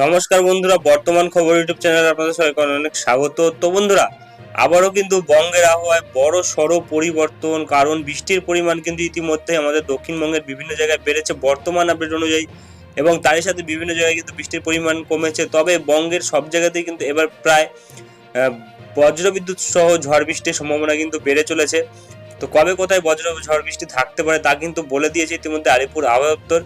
নমস্কার বন্ধুরা, বর্তমান খবর ইউটিউব চ্যানেলে আপনাদের সবাইকে অনেক স্বাগত। তো বন্ধুরা, আবারও কিন্তু বঙ্গের আবহাওয়ায় বড় সড়ো পরিবর্তন, কারণ বৃষ্টির পরিমাণ কিন্তু ইতিমধ্যে আমাদের দক্ষিণবঙ্গের বিভিন্ন জায়গায় বেড়েছে বর্তমান আপডেট অনুযায়ী এবং তারই সাথে বিভিন্ন জায়গায় কিন্তু বৃষ্টির পরিমাণ কমেছে। তবে বঙ্গের সব জায়গাতেই কিন্তু এবার প্রায় বজ্রবিদ্যুৎ সহ ঝড় বৃষ্টির সম্ভাবনা কিন্তু বেড়ে চলেছে। তো কবে কোথায় বজ্র ঝড় বৃষ্টি থাকতে পারে তা কিন্তু বলে দিয়েছে ইতিমধ্যে আলিপুর আবহাওয়া দপ্তর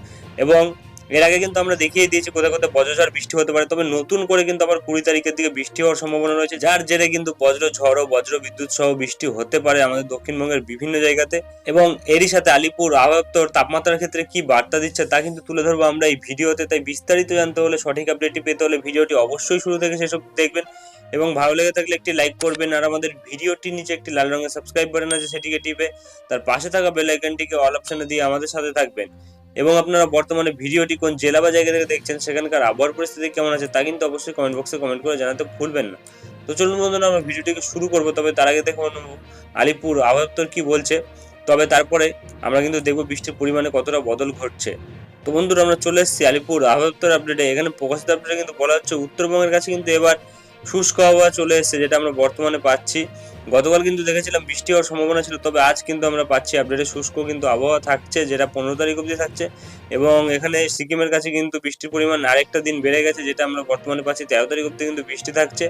এবং এর আগে কিন্তু আমরা দেখিয়ে দিয়েছি কোথায় কোথায় বজ্রঝড় বৃষ্টি হতে পারে, তবে নতুন করে কিন্তু আবার কুড়ি তারিখের দিকে বৃষ্টি হওয়ার সম্ভাবনা রয়েছে। যার জেরে কিন্তু বজ্র ঝড় ও বজ্র বিদ্যুৎ সহ বৃষ্টি হতে পারে আমাদের দক্ষিণবঙ্গের বিভিন্ন জায়গাতে। এবং এরই সাথে আলিপুর আবহাওয়া তাপমাত্রার ক্ষেত্রে কি বার্তা দিচ্ছে তা কিন্তু তুলে ধরবো আমরা এই ভিডিওতে। তাই বিস্তারিত জানতে হলে, সঠিক আপডেটটি পেতে হলে ভিডিওটি অবশ্যই শুরু থেকে সেসব দেখবেন। এবং ভালো লেগে থাকলে একটি লাইক করবেন, আর আমাদের ভিডিওটির নিচে একটি লাল রঙের সাবস্ক্রাইব বাটন আছে, সেটিকে টিপে তার পাশে থাকা বেল আইকনটিকে অল অপশনে দিয়ে আমাদের সাথে থাকবেন। এবং আপনারা বর্তমানে ভিডিওটি কোন জেলা বা জায়গা থেকে দেখছেন, সেখানকার আবহাওয়ার পরিস্থিতি কেমন আছে তা কিন্তু অবশ্যই কমেন্ট বক্সে কমেন্ট করে জানাতে ভুলবেন না। তো চলুন বন্ধুরা, আমরা ভিডিওটিকে শুরু করব, তবে তার আগে দেখুন আলিপুর আবহাওয়া কি বলছে? তবে তারপরে আমরা কিন্তু দেখব বৃষ্টির পরিমাণে কতটা বদল ঘটছে। তো বন্ধুরা, আমরা চলে এসেছি আলিপুর আবহাওয়া আপডেটে এখানে প্রকাশিত আপডেটে কিন্তু বলা হচ্ছে, উত্তরবঙ্গের কাছে কিন্তু এবার শুষ্ক আবহাওয়া চলে এসেছে, যেটা আমরা বর্তমানে পাচ্ছি। গতকাল কিন্তু দেখেছিলাম বৃষ্টি হওয়ার সম্ভাবনা ছিল, তবে আজ কিন্তু আমরা পাচ্ছি আপডেটে শুষ্ক কিন্তু আবহাওয়া থাকছে, যেটা পনেরো তারিখ অবধি থাকছে। এবং এখানে সিকিমের কাছে কিন্তু বৃষ্টির পরিমাণ আরেকটা দিন বেড়ে গেছে, যেটা আমরা বর্তমানে পাচ্ছি তেরো তারিখ অবধি কিন্তু বৃষ্টি থাকছে।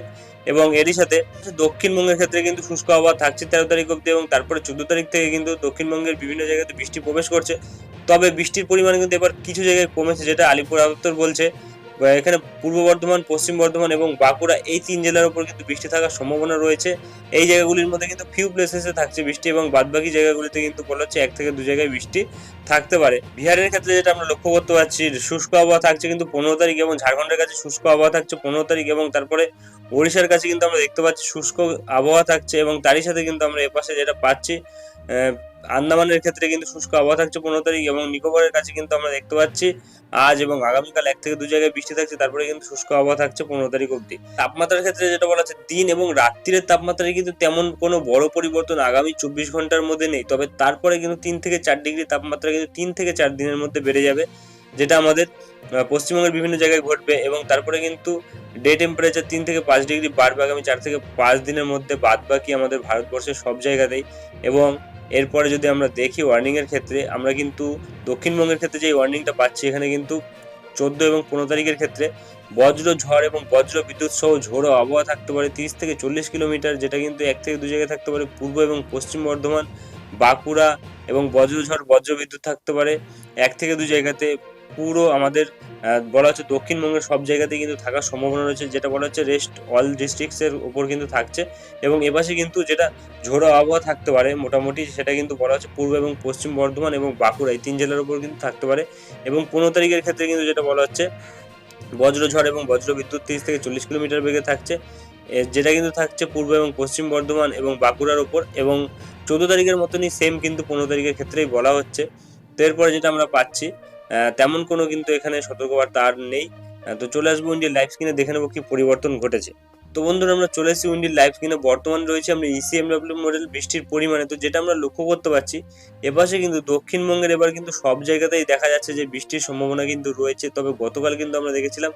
এবং এরই সাথে দক্ষিণবঙ্গের ক্ষেত্রে কিন্তু শুষ্ক আবহাওয়া থাকছে তেরো তারিখ অবধি এবং তারপরে চোদ্দ তারিখ থেকে কিন্তু দক্ষিণবঙ্গের বিভিন্ন জায়গাতে বৃষ্টি প্রবেশ করছে। তবে বৃষ্টির পরিমাণ কিন্তু এবার কিছু জায়গায় কমেছে, যেটা আলিপুর আবহাওয়া বলছে। এখানে পূর্ব বর্ধমান, পশ্চিম বর্ধমান এবং বাঁকুড়া এই তিন জেলার উপর কিন্তু বৃষ্টি থাকার সম্ভাবনা রয়েছে। এই জায়গাগুলির মধ্যে কিন্তু ফিউ প্লেসেসে থাকছে বৃষ্টি এবং বাদবাকি জায়গাগুলিতে কিন্তু বলা হচ্ছে এক থেকে দু জায়গায় বৃষ্টি থাকতে পারে। বিহারের ক্ষেত্রে যেটা আমরা লক্ষ্য করতে পারছি, শুষ্ক আবহাওয়া থাকছে কিন্তু পনেরো তারিখ এবং ঝাড়খণ্ডের কাছে শুষ্ক আবহাওয়া থাকছে পনেরো তারিখ এবং তারপরে ওড়িশার কাছে কিন্তু আমরা দেখতে পাচ্ছি শুষ্ক আবহাওয়া থাকছে এবং তারই সাথে কিন্তু আমরা এপাশে যেটা পাচ্ছি আন্দামানের ক্ষেত্রে কিন্তু শুষ্ক আবহাওয়া থাকছে পনেরো তারিখ এবং নিকোবরের কাছে কিন্তু আমরা দেখতে পাচ্ছি আজ এবং আগামীকাল এক থেকে দু জায়গায় বৃষ্টি থাকছে, তারপরে কিন্তু শুষ্ক আবহাওয়া থাকছে পনেরো তারিখ অবধি। তাপমাত্রার ক্ষেত্রে যেটা বলা হচ্ছে দিন এবং রাত্রির তাপমাত্রায় কিন্তু তেমন কোনো বড় পরিবর্তন আগামী চব্বিশ ঘণ্টার মধ্যে নেই, তবে তারপরে কিন্তু তিন থেকে চার ডিগ্রি তাপমাত্রা কিন্তু তিন থেকে চার দিনের মধ্যে বেড়ে যাবে, যেটা আমাদের পশ্চিমবঙ্গের বিভিন্ন জায়গায় ঘটবে এবং তারপরে কিন্তু ডে টেম্পারেচার তিন থেকে পাঁচ ডিগ্রি বাড়বে আগামী চার থেকে পাঁচ দিনের মধ্যে বাদ বাকি আমাদের ভারতবর্ষের সব জায়গাতেই এবং এরপরে যদি আমরা দেখি ওয়ার্নিং এর ক্ষেত্রে, আমরা কিন্তু দক্ষিণবঙ্গের ক্ষেত্রে যে ওয়ার্নিংটা পাচ্ছি, এখানে কিন্তু চোদ্দ এবং পনেরো তারিখের ক্ষেত্রে বজ্র ঝড় এবং বজ্র বিদ্যুৎ সহ ঝোড়ো আবহাওয়া থাকতে পারে তিরিশ থেকে চল্লিশ কিলোমিটার, যেটা কিন্তু এক থেকে দু জায়গায় থাকতে পারে। পূর্ব এবং পশ্চিম বর্ধমান, বাঁকুড়া এবং বজ্রঝড় বজ্র বিদ্যুৎ থাকতে পারে। এক থেকে দু জায়গাতে পুরো আমাদের বলা হচ্ছে দক্ষিণবঙ্গের সব জায়গাতেই কিন্তু থাকার সম্ভাবনা রয়েছে, যেটা বলা হচ্ছে রেস্ট অল ডিস্ট্রিক্টস এর উপর কিন্তু থাকছে। এবং এপাশে কিন্তু যেটা ঝোড়ো আবহাওয়া থাকতে পারে মোটামুটি, সেটা কিন্তু বলা হচ্ছে পূর্ব এবং পশ্চিম বর্ধমান এবং বাঁকুড়া, এই তিন জেলার উপর কিন্তু থাকতে পারে। এবং পনেরো তারিখের ক্ষেত্রে কিন্তু যেটা বলা হচ্ছে বজ্রঝড় এবং বজ্র বিদ্যুৎ তিরিশ থেকে চল্লিশ কিলোমিটার বেগে থাকছে। যেটা কিন্তু থাকছে পূর্ব এবং পশ্চিম বর্ধমান এবং বাঁকুড়ার ওপর এবং চোদ্দ তারিখের মতনই সেম কিন্তু পনেরো তারিখের ক্ষেত্রেই বলা হচ্ছে। তো এরপরে যেটা আমরা পাচ্ছি তেমন কোনো কিন্তু এখানে সতর্কবার্তা আর নেই। তো চলে আসব যে লাইফ স্ক্রিনে দেখে নেব কি পরিবর্তন ঘটেছে। তো বন্ধুরা, আমরা চলে এসেছি উইন্ডির লাইভ স্ক্রিনে বর্তমান রয়েছে আমরা ইসিএমডব্লিউ মডেল বৃষ্টির পরিমাণে। তো যেটা আমরা লক্ষ্য করতে পারছি এপাশে কিন্তু দক্ষিণবঙ্গের এবার কিন্তু সব জায়গাতেই দেখা যাচ্ছে যে বৃষ্টির সম্ভাবনা কিন্তু রয়েছে। তবে গতকাল কিন্তু আমরা দেখেছিলাম,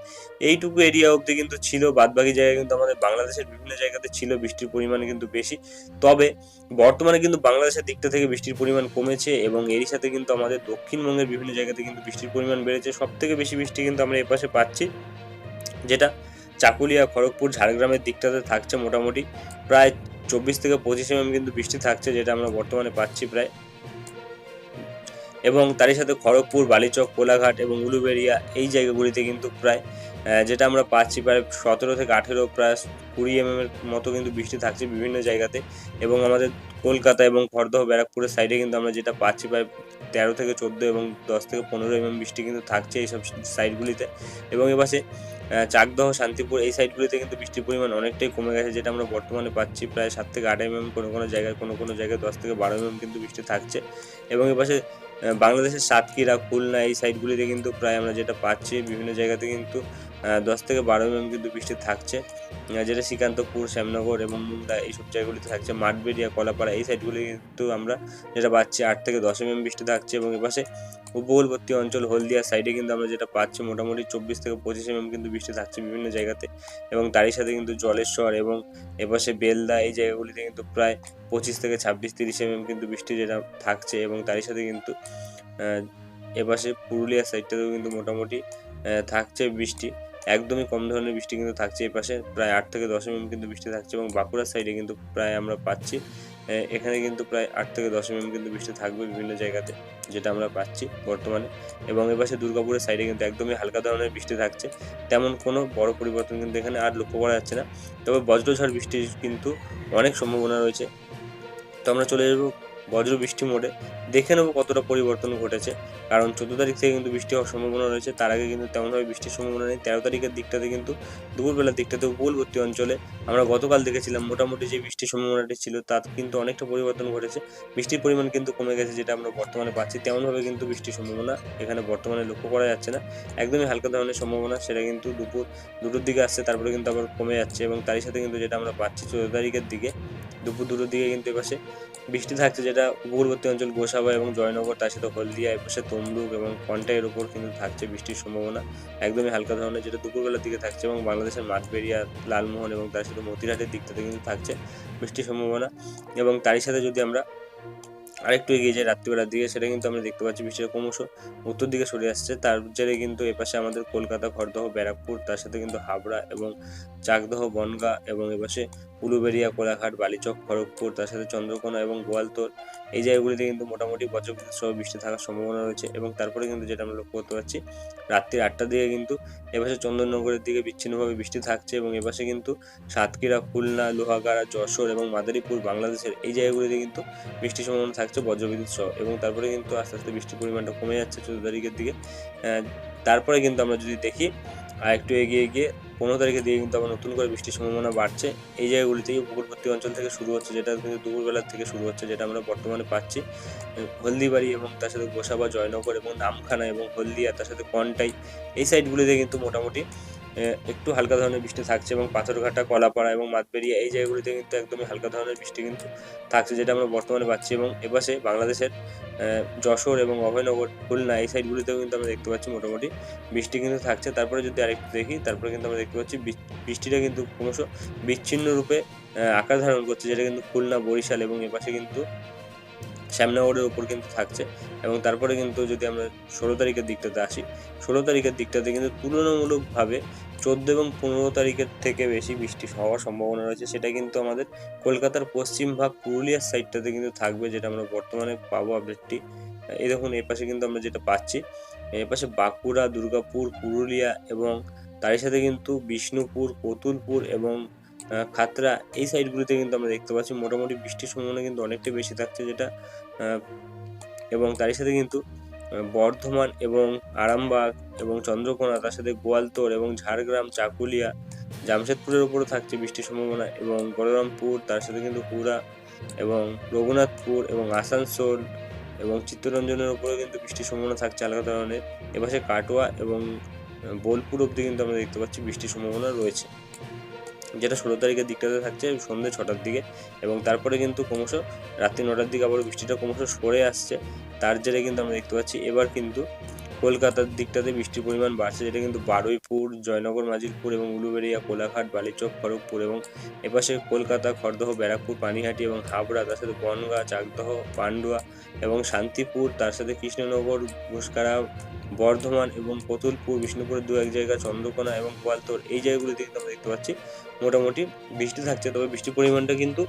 এইটুকু এরিয়া অবধি কিন্তু ছিল, বাদবাকি জায়গায় কিন্তু আমাদের বাংলাদেশের বিভিন্ন জায়গাতে ছিল বৃষ্টির পরিমাণ কিন্তু বেশি। তবে বর্তমানে কিন্তু বাংলাদেশের দিকটা থেকে বৃষ্টির পরিমাণ কমেছে এবং এরই সাথে কিন্তু আমাদের দক্ষিণবঙ্গের বিভিন্ন জায়গাতে কিন্তু বৃষ্টির পরিমাণ বেড়েছে। সব থেকে বেশি বৃষ্টি কিন্তু আমরা এপাশে পাচ্ছি, যেটা চাকুলিয়া খড়গপুর ঝাড়গ্রামের দিকটাতে থাকছে মোটামুটি। প্রায় চব্বিশ থেকে পঁচিশ এমএম কিন্তু বৃষ্টি থাকছে যেটা আমরা বর্তমানে পাচ্ছি প্রায়। এবং তারই সাথে খড়গপুর বালিচক কোলাঘাট এবং উলুবেড়িয়া এই জায়গাগুলিতে কিন্তু প্রায় যেটা আমরা পাচ্ছি প্রায় সতেরো থেকে আঠেরো প্রায় কুড়ি এমএম এর মতো কিন্তু বৃষ্টি থাকছে বিভিন্ন জায়গাতে। এবং আমাদের কলকাতা এবং খড়দহ ব্যারাকপুরের সাইডে কিন্তু আমরা যেটা পাচ্ছি প্রায় তেরো থেকে চোদ্দ এবং দশ থেকে পনেরো এমএম বৃষ্টি কিন্তু থাকছে এইসব সাইডগুলিতে এবং আহ, চাকদহ, শান্তিপুর, এই সাইডগুলিতে কিন্তু বৃষ্টির পরিমাণ অনেকটাই কমে গেছে, যেটা আমরা বর্তমানে পাচ্ছি প্রায় সাত থেকে আট এমএম কোনো কোনো জায়গায়, কোনো কোনো জায়গায় দশ থেকে বারো এমএম কিন্তু বৃষ্টি থাকছে। এবং এপাশে পাশে বাংলাদেশের সাতক্ষীরা, খুলনা, এই সাইডগুলিতে কিন্তু প্রায় আমরা যেটা পাচ্ছি, বিভিন্ন জায়গাতে কিন্তু দশ থেকে বারো এমএম কিন্তু বৃষ্টি থাকছে। যেটা শ্রীকান্তপুর, শ্যামনগর এবং মুন্ডা, এইসব জায়গাগুলিতে থাকছে। মাঠবেড়িয়া, কলাপাড়া এই সাইডগুলি কিন্তু আমরা যেটা পাচ্ছি, আট থেকে দশ এমএম বৃষ্টি থাকছে এবং এপাশে উপকূলবর্তী অঞ্চল হলদিয়া সাইডে কিন্তু আমরা যেটা পাচ্ছি, মোটামুটি চব্বিশ থেকে পঁচিশ এমএম কিন্তু বৃষ্টি থাকছে বিভিন্ন জায়গাতে এবং তারই সাথে কিন্তু জলেশ্বর এবং এপাশে বেলদা এই জায়গাগুলিতে কিন্তু প্রায় পঁচিশ থেকে ছাব্বিশ, তিরিশ এমএম কিন্তু বৃষ্টি যেটা থাকছে এবং তারই সাথে কিন্তু এপাশে পুরুলিয়া সাইডটাতেও কিন্তু মোটামুটি থাকছে বৃষ্টি। একদমই কম ধরনের বৃষ্টি কিন্তু থাকছে এই পাশে। প্রায় আট থেকে দশ এমএম কিন্তু বৃষ্টি থাকছে এবং বাঁকুড়ার সাইডে কিন্তু প্রায় আমরা পাচ্ছি। এখানে কিন্তু প্রায় আট থেকে দশ এমএম কিন্তু বৃষ্টি থাকবে বিভিন্ন জায়গাতে, যেটা আমরা পাচ্ছি বর্তমানে। এবং এপাশে দুর্গাপুরের সাইডে কিন্তু একদমই হালকা ধরনের বৃষ্টি থাকছে। তেমন কোনো বড় পরিবর্তন কিন্তু এখানে আর লক্ষ্য করা যাচ্ছে না। তবে বজ্রঝড় বৃষ্টির কিন্তু অনেক সম্ভাবনা রয়েছে। তো আমরা চলে যাব বজ্র বৃষ্টি মোডে। দেখে নেব কতটা পরিবর্তন ঘটেছে। কারণ চোদ্দ তারিখ থেকে কিন্তু বৃষ্টি হওয়ার সম্ভাবনা রয়েছে। তার আগে কিন্তু তেমনভাবে বৃষ্টির সম্ভাবনা নেই। তেরো তারিখের দিকটাতে কিন্তু দুপুরবেলার দিকটাতে উপকূলবর্তী অঞ্চলে আমরা গতকাল দেখেছিলাম মোটামুটি যে বৃষ্টির সম্ভাবনাটি ছিল, তার কিন্তু অনেকটা পরিবর্তন ঘটেছে। বৃষ্টির পরিমাণ কিন্তু কমে গেছে, যেটা আমরা বর্তমানে পাচ্ছি। তেমনভাবে কিন্তু বৃষ্টির সম্ভাবনা এখানে বর্তমানে লক্ষ্য করা যাচ্ছে না। একদমই হালকা ধরনের সম্ভাবনা, সেটা কিন্তু দুপুর, দুটোর দিকে আসছে, তারপরে কিন্তু আবার কমে যাচ্ছে। এবং তারই সাথে কিন্তু যেটা আমরা পাচ্ছি চোদ্দ তারিখের দিকে, দুপুর দুটোর দিকে কিন্তু এপাশে বৃষ্টি থাকছে যেটা উপকূলবর্তী অঞ্চল গোসাবা এবং জয়নগর, তার সাথে হলদিয়া এপাশে তমলুক এবং কন্টাইয়ের উপর কিন্তু থাকছে বৃষ্টির সম্ভাবনা। একদমই হালকা ধরনের যেটা দুপুরবেলার দিকে থাকছে এবং বাংলাদেশের মাঠবেড়িয়া লালমোহন এবং তার সাথে মতিরহাটের দিকটাতে কিন্তু থাকছে বৃষ্টির সম্ভাবনা। এবং তারই সাথে যদি আমরা আরেকটু এগিয়ে যাই রাত্রিবেলার দিকে, সেটা কিন্তু আমরা দেখতে পাচ্ছি বৃষ্টিটা ক্রমশ উত্তর দিকে সরে আসছে। তার জেরে কিন্তু এপাশে আমাদের কলকাতা, খড়দহ, ব্যারাকপুর, তার সাথে কিন্তু হাবড়া এবং চাকদহ, বনগা এবং এপাশে উলুবেড়িয়া, কোলাঘাট, বালিচক, খড়গপুর, তার সাথে চন্দ্রকোনা এবং গোয়ালতোর। এই জায়গাগুলিতে কিন্তু মোটামুটি বজ্রবিদ্যুৎ সহ বৃষ্টি থাকার সম্ভাবনা রয়েছে এবং তারপরে কিন্তু যেটা আমরা লক্ষ্য করতে পারছি রাত্রি আটটার দিকে কিন্তু এপাশে চন্দননগরের দিকে বিচ্ছিন্নভাবে বৃষ্টি থাকছে এবং এপাশে কিন্তু সাতক্ষীরা, খুলনা, লোহাগাড়া, যশোর এবং মাদারীপুর বাংলাদেশের এই জায়গাগুলিতে কিন্তু বৃষ্টির সম্ভাবনা থাকছে বজ্রবিদ্যুৎ সহ এবং তারপরে কিন্তু আস্তে আস্তে বৃষ্টির পরিমাণটা কমে যাচ্ছে চোদ্দ তারিখের দিকে। তারপরে কিন্তু আমরা যদি দেখি আর একটু এগিয়ে গিয়ে পনেরো তারিখের দিকে কিন্তু আবার নতুন করে বৃষ্টির সম্ভাবনা বাড়ছে। এই জায়গাগুলি থেকে উপকূলবর্তী অঞ্চল থেকে শুরু হচ্ছে, যেটা কিন্তু দুপুরবেলার থেকে শুরু হচ্ছে, যেটা আমরা বর্তমানে পাচ্ছি। হলদিবাড়ি এবং তার সাথে গোসাবা, জয়নগর এবং নামখানা এবং হলদিয়া, তার সাথে কন্টাই, এই সাইডগুলিতে কিন্তু মোটামুটি একটু হালকা ধরনের বৃষ্টি থাকছে এবং পাথরঘাটা, কলাপাড়া এবং মাতবেরিয়া এই জায়গাগুলিতে কিন্তু একদমই হালকা ধরনের বৃষ্টি কিন্তু থাকছে যেটা আমরা বর্তমানে পাচ্ছি এবং এপাশে বাংলাদেশের যশোর এবং অভয়নগর, খুলনা এই সাইডগুলিতেও কিন্তু আমরা দেখতে পাচ্ছি মোটামুটি বৃষ্টি কিন্তু থাকছে। তারপরে যদি আরেকটু দেখি, তারপরে কিন্তু আমরা দেখতে পাচ্ছি বৃষ্টিটা কিন্তু ক্রমশ বিচ্ছিন্ন রূপে আকার ধারণ করছে যেটা কিন্তু খুলনা, বরিশাল এবং এপাশে কিন্তু শ্যামনগরের উপর কিন্তু থাকছে। এবং তারপরে কিন্তু যদি আমরা ষোলো তারিখের দিকটাতে আসি, ষোলো তারিখের দিকটাতে কিন্তু তুলনামূলকভাবে চোদ্দ এবং পনেরো তারিখের থেকে বেশি বৃষ্টি হওয়ার সম্ভাবনা রয়েছে। সেটা কিন্তু আমাদের কলকাতার পশ্চিম ভাগ পুরুলিয়ার সাইডটাতে কিন্তু থাকবে, যেটা আমরা বর্তমানে পাবো আপডেটটি এই দেখুন, এই পাশে কিন্তু আমরা যেটা পাচ্ছি, এই পাশে বাঁকুড়া, দুর্গাপুর, পুরুলিয়া এবং তারই সাথে কিন্তু বিষ্ণুপুর, কতুলপুর এবং খাতড়া এই সাইডগুলিতে কিন্তু আমরা দেখতে পাচ্ছি। মোটামুটি বৃষ্টির সম্ভাবনা কিন্তু অনেকটা বেশি থাকছে যেটা এবং তারই সাথে কিন্তু বর্ধমান এবং আরামবাগ এবং চন্দ্রকোনা, তার সাথে গোয়ালতোর এবং ঝাড়গ্রাম, চাকুলিয়া, জামশেদপুরের উপরও থাকছে বৃষ্টির সম্ভাবনা এবং বলরামপুর, তার সাথে কিন্তু হুড়া এবং রঘুনাথপুর এবং আসানসোল এবং চিত্তরঞ্জনের উপরেও কিন্তু বৃষ্টির সম্ভাবনা থাকছে আলাদা ধরনের। এপাশে কাটোয়া এবং বোলপুর অবধি কিন্তু আমরা দেখতে পাচ্ছি বৃষ্টির সম্ভাবনা রয়েছে। যেটা ষোলো তারিখের দিকটাতে থাকছে সন্ধ্যে ছটার দিকে। এবং তারপরে কিন্তু ক্রমশ রাত্রি নটার দিকে আবার বৃষ্টিটা ক্রমশ সরে আসছে। তার জেরে কিন্তু আমরা দেখতে পাচ্ছি, এবার কিন্তু কলকাতার দিকটাতে বৃষ্টির পরিমাণ বাড়ছে, যেটা কিন্তু বারুইপুর, জয়নগর, মাজিলপুর এবং উলুবেড়িয়া, কোলাঘাট, বালিচক, খড়গপুর এবং এপাশে কলকাতা, খড়দহ, ব্যারাকপুর, পানিহাটি এবং হাবড়া, তার সাথে বনগাঁ, চাকদহ, পান্ডুয়া এবং শান্তিপুর, তার সাথে কৃষ্ণনগর, ঘুষকারা, বর্ধমান এবং কতুলপুর বিষ্ণুপুরের দু এক জায়গা, চন্দ্রকোনা এবং গোয়ালতোর এই জায়গাগুলিতে কিন্তু আমরা দেখতে পাচ্ছি মোটামুটি বৃষ্টি থাকছে, তবে বৃষ্টির পরিমাণটা কিন্তু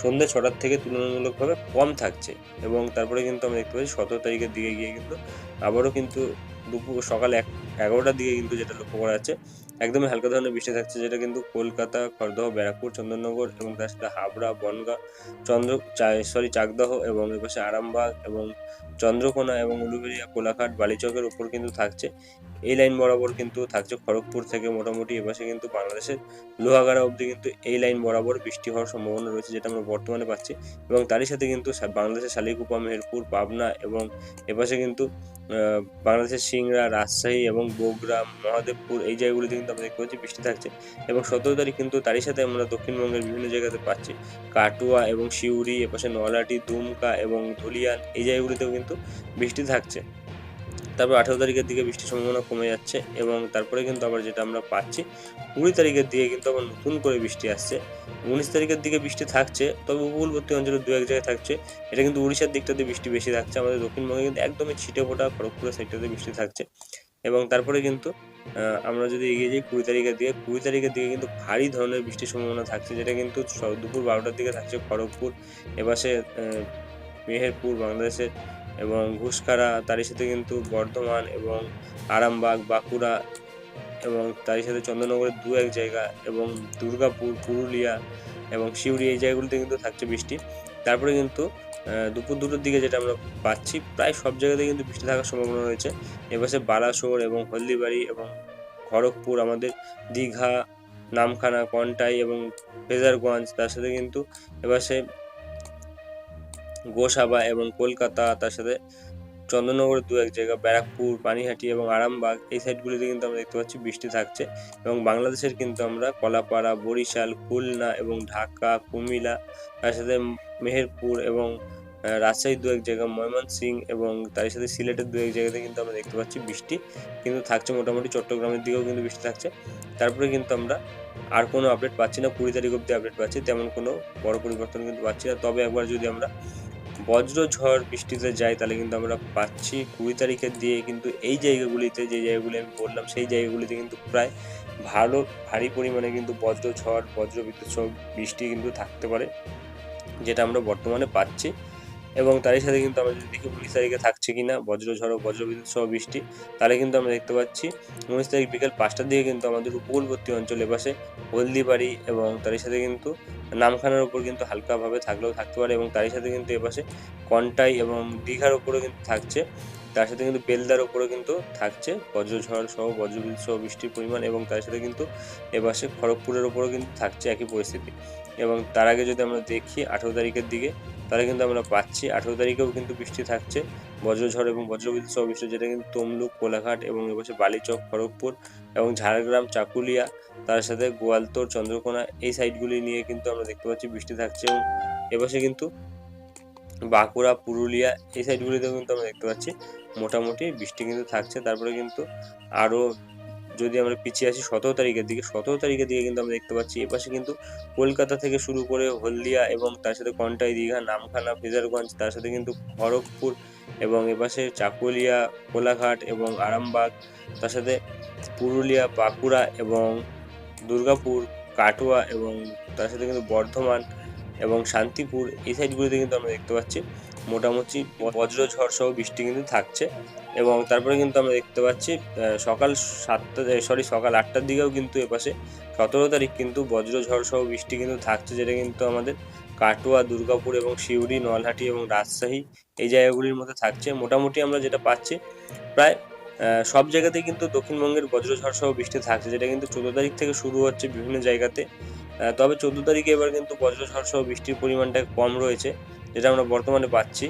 সন্ধ্যে ছটার থেকে তুলনামূলকভাবে কম থাকছে। এবং তারপরে কিন্তু আমরা দেখতে পাচ্ছি সতেরো তারিখের দিকে গিয়ে কিন্তু আবারও কিন্তু দুপুর সকাল এক, এগারোটার দিকে কিন্তু যেটা লক্ষ্য করা যাচ্ছে একদমই হালকা ধরনের বৃষ্টি থাকছে, যেটা কিন্তু কলকাতা, খড়দহ, ব্যারাকপুর, চন্দননগর এবং তার সাথে হাবড়া, বনগাঁ, চন্দ্র সরি চাকদহ এবং এপাশে আরামবাগ এবং চন্দ্রকোনা এবং উলুবেড়িয়া, কোলাঘাট, বালিচকের উপর কিন্তু থাকছে। এই লাইন বরাবর কিন্তু থাকছে খড়গপুর থেকে মোটামুটি এপাশে কিন্তু বাংলাদেশের লোহাগাড়া অবধি কিন্তু এই লাইন বরাবর বৃষ্টি হওয়ার সম্ভাবনা রয়েছে, যেটা আমরা বর্তমানে পাচ্ছি এবং তারই সাথে কিন্তু বাংলাদেশের শালিকুপা, মেহেরপুর, পাবনা এবং এপাশে কিন্তু বাংলাদেশের সিংড়া, রাজশাহী এবং এবং বগুড়া, মহাদেবপুর এই জায়গাগুলিতে কিন্তু আমরা দেখতে বৃষ্টি থাকছে এবং সতেরো তারিখ কিন্তু তারই সাথে আমরা দক্ষিণবঙ্গের বিভিন্ন জায়গাতে পাচ্ছি। কাটুয়া এবং শিউরি এপাশে নলাটি দুমকা এবং ধুলিয়ান, এই জায়গাগুলিতেও কিন্তু বৃষ্টি থাকছে। তারপর আঠেরো তারিখের দিকে বৃষ্টির সম্ভাবনা কমে যাচ্ছে এবং তারপরে কিন্তু আবার যেটা আমরা পাচ্ছি, কুড়ি তারিখের দিকে কিন্তু আবার নতুন করে বৃষ্টি আসছে। উনিশ তারিখের দিকে বৃষ্টি থাকছে, তবে উপকূলবর্তী অঞ্চলে দু এক জায়গায় থাকছে। এটা কিন্তু উড়িষ্যার দিকটাতে বৃষ্টি বেশি থাকছে, আমাদের দক্ষিণবঙ্গে কিন্তু একদমই ছিটে ফোটা খড়গপুরের সাইডটাতে বৃষ্টি থাকছে। এবং তারপরে কিন্তু আমরা যদি এগিয়ে যাই কুড়ি তারিখের দিকে, কুড়ি তারিখের দিকে কিন্তু ভারী ধরনের বৃষ্টির সম্ভাবনা থাকছে, যেটা কিন্তু দুপুর বারোটার দিকে থাকছে খড়গপুর, এপাশে মেহেরপুর, বাংলাদেশের এবং ঘুষকারা তারই সাথে কিন্তু বর্ধমান এবং আরামবাগ, বাঁকুড়া এবং তারই সাথে চন্দ্রনগরের দু এক জায়গা এবং দুর্গাপুর, পুরুলিয়া এবং সিউড়ি এই জায়গাগুলিতে কিন্তু থাকছে বৃষ্টি। তারপরে কিন্তু দুপুর দুটোর দিকে যেটা আমরা পাচ্ছি, প্রায় সব জায়গাতেই কিন্তু বৃষ্টি থাকার সম্ভাবনা রয়েছে। এপাশে বালাসোর এবং হলদিবাড়ি এবং খড়গপুর, আমাদের দীঘা, নামখানা কন্টাই এবং ফেজারগঞ্জ, তার সাথে কিন্তু এপাশে গোসাবা এবং কলকাতা, তার সাথে চন্দননগরের দু এক জায়গা, ব্যারাকপুর, পানিহাটি এবং আরামবাগ, এই সাইডগুলিতে কিন্তু আমরা দেখতে পাচ্ছি বৃষ্টি থাকছে এবং বাংলাদেশের কিন্তু আমরা কলাপাড়া, বরিশাল, খুলনা এবং ঢাকা, কুমিল্লা, তার সাথে মেহেরপুর এবং রাজশাহীর দু এক জায়গা ময়মনসিং এবং তার সাথে সিলেটের দু এক জায়গাতে কিন্তু আমরা দেখতে পাচ্ছি বৃষ্টি কিন্তু থাকছে মোটামুটি চট্টগ্রামের দিকেও কিন্তু বৃষ্টি থাকছে। তারপরে কিন্তু আমরা আর কোনো আপডেট পাচ্ছি না, কুড়ি তারিখ অব্দি আপডেট পাচ্ছি, তেমন কোনো বড় পরিবর্তন কিন্তু পাচ্ছি না। তবে একবার যদি আমরা বজ্র ঝড় বৃষ্টিতে যায়, তাহলে কিন্তু আমরা পাচ্ছি কুড়ি তারিখের দিয়ে কিন্তু এই জায়গাগুলিতে, যে জায়গাগুলি আমি বললাম, সেই জায়গাগুলিতে কিন্তু প্রায় ভালো, ভারী পরিমাণে কিন্তু বজ্র ঝড় বজ্র বিদ্যুৎ সহ বৃষ্টি কিন্তু থাকতে পারে, যেটা আমরা বর্তমানে পাচ্ছি। এবং তারই সাথে কিন্তু আমরা যদি দেখি উনিশ তারিখে থাকছে বজ্র ঝড় ও বজ্র বিদ্যুৎ সহ বৃষ্টি, তাহলে কিন্তু আমরা দেখতে পাচ্ছি উনিশ তারিখ বিকেল পাঁচটার দিকে কিন্তু আমাদের উপকূলবর্তী অঞ্চল এপাশে হলদিবাড়ি এবং তারই সাথে কিন্তু নামখানার উপর কিন্তু হালকাভাবে থাকলেও থাকতে পারে এবং তারই সাথে কিন্তু এপাশে কন্টাই এবং দীঘার উপরেও কিন্তু থাকছে। তার সাথে কিন্তু বেলদার উপরেও কিন্তু থাকছে বজ্রঝড় সহ বজ্রবিদ্যুৎ সহ বৃষ্টির পরিমাণ এবং তার সাথে কিন্তু এপাশে খড়গপুরের উপরেও কিন্তু থাকছে একই পরিস্থিতি। এবং তার আগে যদি আমরা দেখি আঠেরো তারিখের দিকে তাহলে কিন্তু আমরা পাচ্ছি। আঠেরো তারিখেও কিন্তু বৃষ্টি থাকছে। বজ্রঝড় এবং বজ্রবিদ্যুৎ সহ বৃষ্টি যেটা কিন্তু তমলুক, কোলাঘাট এবং এবছর বালিচক, খড়গপুর এবং ঝাড়গ্রাম, চাকুলিয়া, তার সাথে গোয়ালতোড় চন্দ্রকোনা এই সাইডগুলি নিয়ে কিন্তু আমরা দেখতে পাচ্ছি বৃষ্টি থাকছে এবং এপাশে কিন্তু বাঁকুড়া, পুরুলিয়া এই সাইডগুলিতেও কিন্তু আমরা দেখতে পাচ্ছি। মোটামুটি বৃষ্টি কিন্তু থাকছে। তারপরে কিন্তু আরও যদি আমরা পিছিয়ে আসি সতেরো তারিখের দিকে, সতেরো তারিখের দিকে কিন্তু আমরা দেখতে পাচ্ছি এপাশে কিন্তু কলকাতা থেকে শুরু করে হলদিয়া এবং তার সাথে কন্টাই, দীঘা, নামখানা, ফেজারগঞ্জ, তার সাথে কিন্তু খড়গপুর এবং এপাশে চাকুলিয়া, কোলাঘাট এবং আরামবাগ, তার সাথে পুরুলিয়া, বাঁকুড়া এবং দুর্গাপুর, কাটোয়া এবং তার সাথে কিন্তু বর্ধমান এবং শান্তিপুর, এই সাইডগুলিতে কিন্তু আমরা দেখতে পাচ্ছি। মোটামুটি বজ্রঝড় সহ বৃষ্টি কিন্তু থাকছে এবং তারপরে কিন্তু আমরা দেখতে পাচ্ছি সকাল সাতটা সরি সকাল আটটার দিকেও কিন্তু এপাশে সতেরো তারিখ কিন্তু বজ্রঝড় সহ বৃষ্টি কিন্তু থাকছে, যেটা কিন্তু আমাদের কাটোয়া, দুর্গাপুর এবং সিউড়ি, নলহাটি এবং রাজশাহী এই জায়গাগুলির মধ্যে থাকছে। মোটামুটি আমরা যেটা পাচ্ছি, প্রায় সব জায়গাতেই কিন্তু দক্ষিণবঙ্গের বজ্রঝড় সহ বৃষ্টি থাকছে, যেটা কিন্তু চোদ্দ তারিখ থেকে শুরু হচ্ছে বিভিন্ন জায়গাতে। তবে চোদ্দ তারিখে এবার কিন্তু বজ্রঝড় সহ বৃষ্টির পরিমাণটা কম রয়েছে। যেটা আমরা বর্তমানে পাচ্ছি।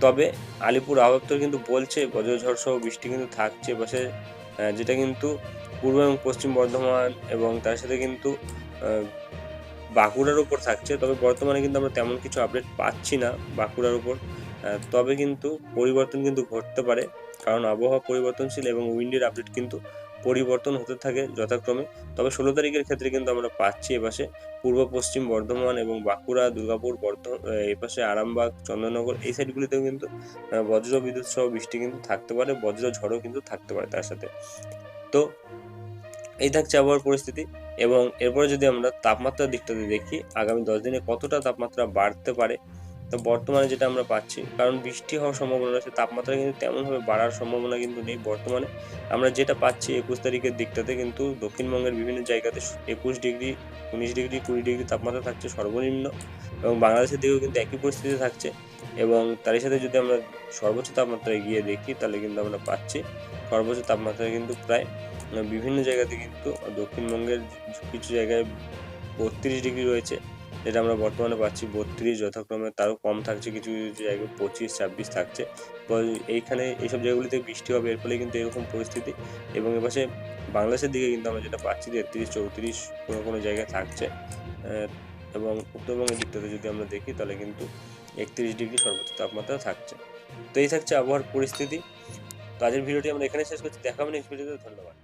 তবে আলিপুর আবহাওয়া কিন্তু বলছে বজ্রঝড় সহ বৃষ্টি কিন্তু থাকছে আহ, যেটা কিন্তু পূর্ব এবং পশ্চিম বর্ধমান এবং তার সাথে কিন্তু বাঁকুড়ার উপর থাকছে। তবে বর্তমানে কিন্তু আমরা তেমন কিছু আপডেট পাচ্ছি না বাঁকুড়ার উপর। তবে কিন্তু পরিবর্তন কিন্তু ঘটতে পারে। কারণ আবহাওয়া পরিবর্তনশীল এবং উইন্ডের আপডেট কিন্তু পরিবর্তন হতে থাকে যথাক্রমে। তবে ষোলো তারিখের ক্ষেত্রে কিন্তু আমরা পাচ্ছি এপাশে পূর্ব, পশ্চিম বর্ধমান এবং বাঁকুড়া, দুর্গাপুর বর্ধ এপাশে আরামবাগ চন্দননগর এই সাইডগুলিতেও কিন্তু বজ্র বিদ্যুৎ সহ বৃষ্টি কিন্তু থাকতে পারে, বজ্র ঝড়ও কিন্তু থাকতে পারে তার সাথে। তো এই থাকছে আবহাওয়ার পরিস্থিতি এবং এরপরে যদি আমরা তাপমাত্রার দিকটাতে দেখি, আগামী দশ দিনে কতটা তাপমাত্রা বাড়তে পারে তো বর্তমানে যেটা আমরা পাচ্ছি, কারণ বৃষ্টি হওয়ার সম্ভাবনা রয়েছে, তাপমাত্রা কিন্তু তেমনভাবে বাড়ার সম্ভাবনা কিন্তু নেই বর্তমানে। আমরা যেটা পাচ্ছি একুশ তারিখের দিকটাতে কিন্তু দক্ষিণবঙ্গের বিভিন্ন জায়গাতে একুশ ডিগ্রি, উনিশ ডিগ্রি, কুড়ি ডিগ্রি তাপমাত্রা থাকছে সর্বনিম্ন এবং বাংলাদেশের দিকেও কিন্তু একই পরিস্থিতি থাকছে এবং তারই সাথে যদি আমরা সর্বোচ্চ তাপমাত্রায় গিয়ে দেখি, তাহলে কিন্তু আমরা পাচ্ছি সর্বোচ্চ তাপমাত্রা কিন্তু প্রায় বিভিন্ন জায়গাতে কিন্তু দক্ষিণবঙ্গের কিছু জায়গায় বত্রিশ ডিগ্রি রয়েছে। যেটা আমরা বর্তমানে পাচ্ছি বত্রিশ, যথাক্রমে তারও কম থাকছে, কিছু কিছু জায়গায় পঁচিশ, ছাব্বিশ থাকছে। এইখানে এইসব জায়গাগুলিতে বৃষ্টি হবে, এর ফলে কিন্তু এরকম পরিস্থিতি। এবং এপাশে বাংলাদেশের দিকে কিন্তু আমরা যেটা পাচ্ছি, তেত্রিশ, চৌত্রিশ কোনো কোনো জায়গায় থাকছে। এবং উত্তরবঙ্গের দিকটাতে যদি আমরা দেখি, তাহলে কিন্তু একত্রিশ ডিগ্রি সর্বোচ্চ তাপমাত্রা থাকছে। তো এই থাকছে আবহাওয়ার পরিস্থিতি। তো আজকের ভিডিওটি আমরা এখানে শেষ করছি। দেখা নেক্সট ভিডিওতে ধন্যবাদ।